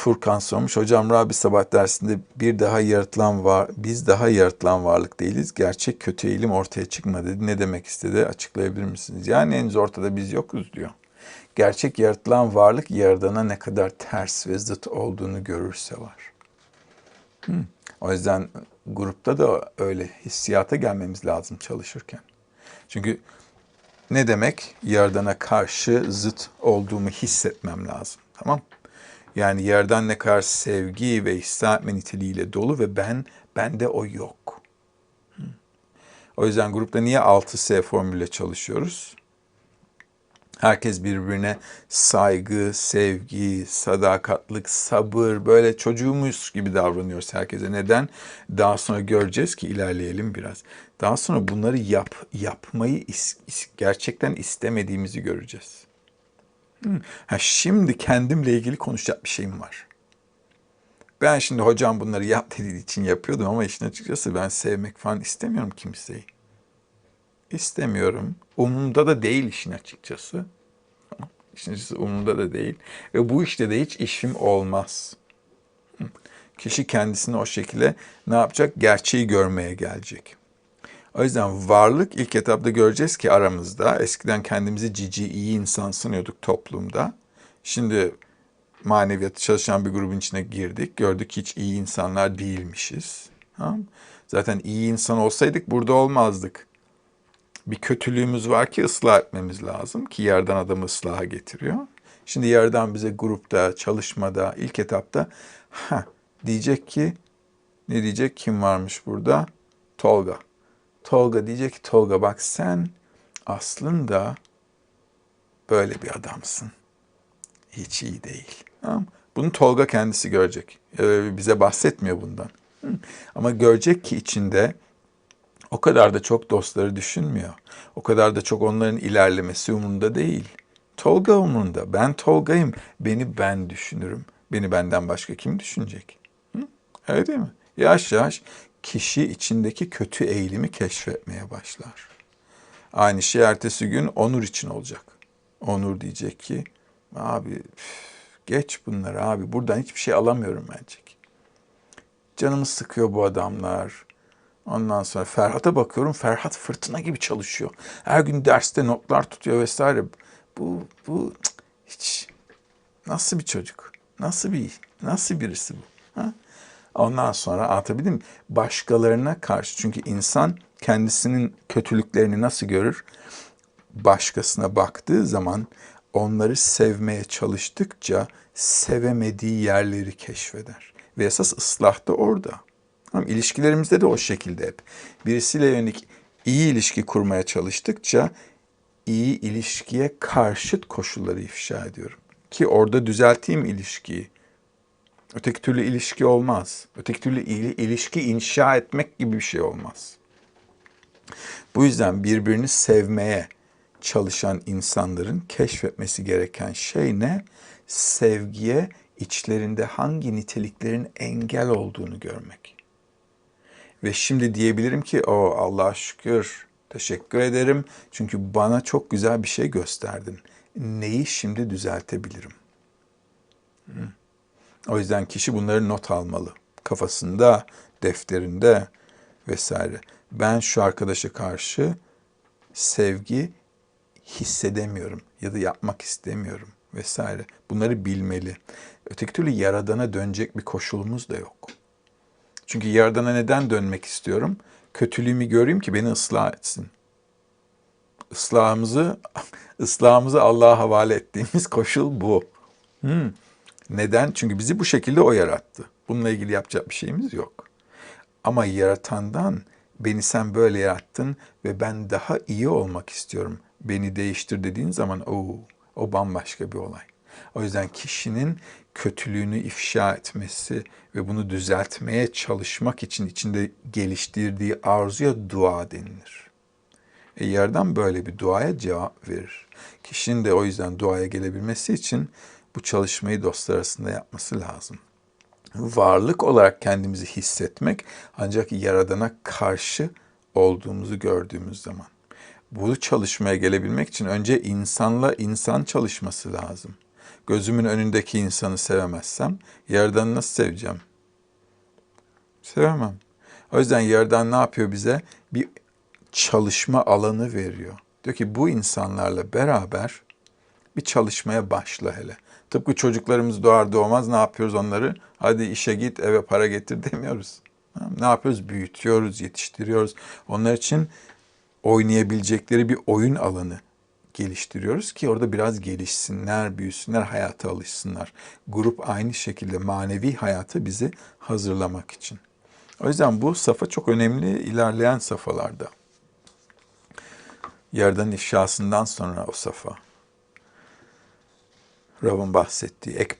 Furkan sormuş. Hocam Rabi Sabah dersinde bir daha yaratılan var, biz daha yaratılan varlık değiliz. Gerçek kötü eğilim ortaya çıkmadı dedi. Ne demek istedi? Açıklayabilir misiniz? Yani henüz ortada biz yokuz diyor. Gerçek yaratılan varlık yaradana ne kadar ters ve zıt olduğunu görürse var. Hı. O yüzden grupta da öyle hissiyata gelmemiz lazım çalışırken. Çünkü ne demek? Yaradana karşı zıt olduğumu hissetmem lazım. Tamam Yani yerden ne kadar sevgi ve hissetme niteliğiyle dolu ve ben, bende o yok. O yüzden grupta niye 6S formülle çalışıyoruz? Herkes birbirine saygı, sevgi, sadakatlik, sabır böyle çocuğumuz gibi davranıyoruz herkese. Neden? Daha sonra göreceğiz ki ilerleyelim biraz. Daha sonra bunları yap, yapmayı is, is, gerçekten istemediğimizi göreceğiz. Ha, şimdi kendimle ilgili konuşacak bir şeyim var. Ben şimdi hocam bunları yap dediği için yapıyordum ama işin açıkçası ben sevmek falan istemiyorum kimseyi. İstemiyorum. Umumda da değil işin açıkçası. İşin açıkçası umumda da değil. Ve bu işte de hiç işim olmaz. Kişi kendisini o şekilde ne yapacak? Gerçeği görmeye gelecek. O yüzden varlık ilk etapta göreceğiz ki aramızda. Eskiden kendimizi cici, iyi insan sanıyorduk toplumda. Şimdi maneviyatı çalışan bir grubun içine girdik. Gördük hiç iyi insanlar değilmişiz. Zaten iyi insan olsaydık burada olmazdık bir kötülüğümüz var ki ıslah etmemiz lazım ki yerden adamı ıslaha getiriyor. Şimdi yerden bize grupta, çalışmada, ilk etapta ha diyecek ki ne diyecek? Kim varmış burada? Tolga. Tolga diyecek ki Tolga bak sen aslında böyle bir adamsın. Hiç iyi değil. Tamam Bunu Tolga kendisi görecek. Ee, bize bahsetmiyor bundan. Ama görecek ki içinde o kadar da çok dostları düşünmüyor. O kadar da çok onların ilerlemesi umurunda değil. Tolga umurunda. Ben Tolga'yım. Beni ben düşünürüm. Beni benden başka kim düşünecek? Hı? Öyle değil mi? Yavaş yavaş kişi içindeki kötü eğilimi keşfetmeye başlar. Aynı şey ertesi gün Onur için olacak. Onur diyecek ki abi geç bunları abi buradan hiçbir şey alamıyorum bence. Canımı sıkıyor bu adamlar. Ondan sonra Ferhat'a bakıyorum. Ferhat fırtına gibi çalışıyor. Her gün derste notlar tutuyor vesaire. Bu bu hiç nasıl bir çocuk? Nasıl bir nasıl birisi bu? Ondan sonra anlatabildim mi? Başkalarına karşı çünkü insan kendisinin kötülüklerini nasıl görür? Başkasına baktığı zaman onları sevmeye çalıştıkça sevemediği yerleri keşfeder. Ve esas ıslah da orada. Tamam, ilişkilerimizde de o şekilde hep. Birisiyle yönelik iyi ilişki kurmaya çalıştıkça iyi ilişkiye karşıt koşulları ifşa ediyorum. Ki orada düzelteyim ilişkiyi. Öteki türlü ilişki olmaz. Öteki türlü ilişki inşa etmek gibi bir şey olmaz. Bu yüzden birbirini sevmeye çalışan insanların keşfetmesi gereken şey ne? Sevgiye içlerinde hangi niteliklerin engel olduğunu görmek. Ve şimdi diyebilirim ki o Allah'a şükür teşekkür ederim. Çünkü bana çok güzel bir şey gösterdin. Neyi şimdi düzeltebilirim? O yüzden kişi bunları not almalı. Kafasında, defterinde vesaire. Ben şu arkadaşa karşı sevgi hissedemiyorum ya da yapmak istemiyorum vesaire. Bunları bilmeli. Öteki türlü yaradana dönecek bir koşulumuz da yok. Çünkü Yaradan'a neden dönmek istiyorum? Kötülüğümü göreyim ki beni ıslah etsin. Islahımızı, ıslahımızı Allah'a havale ettiğimiz koşul bu. Hmm. Neden? Çünkü bizi bu şekilde o yarattı. Bununla ilgili yapacak bir şeyimiz yok. Ama yaratandan beni sen böyle yarattın ve ben daha iyi olmak istiyorum. Beni değiştir dediğin zaman o o bambaşka bir olay. O yüzden kişinin kötülüğünü ifşa etmesi ve bunu düzeltmeye çalışmak için içinde geliştirdiği arzuya dua denilir. E yerden böyle bir duaya cevap verir. Kişinin de o yüzden duaya gelebilmesi için bu çalışmayı dostlar arasında yapması lazım. Varlık olarak kendimizi hissetmek ancak Yaradan'a karşı olduğumuzu gördüğümüz zaman. Bu çalışmaya gelebilmek için önce insanla insan çalışması lazım. gözümün önündeki insanı sevemezsem yerden nasıl seveceğim? Sevemem. O yüzden yerden ne yapıyor bize? Bir çalışma alanı veriyor. Diyor ki bu insanlarla beraber bir çalışmaya başla hele. Tıpkı çocuklarımız doğar doğmaz ne yapıyoruz onları? Hadi işe git eve para getir demiyoruz. Ne yapıyoruz? Büyütüyoruz, yetiştiriyoruz. Onlar için oynayabilecekleri bir oyun alanı geliştiriyoruz ki orada biraz gelişsinler, büyüsünler, hayata alışsınlar. Grup aynı şekilde manevi hayatı bizi hazırlamak için. O yüzden bu safa çok önemli ilerleyen safhalarda. Yerden ifşasından sonra o safa. Rav'ın bahsettiği ek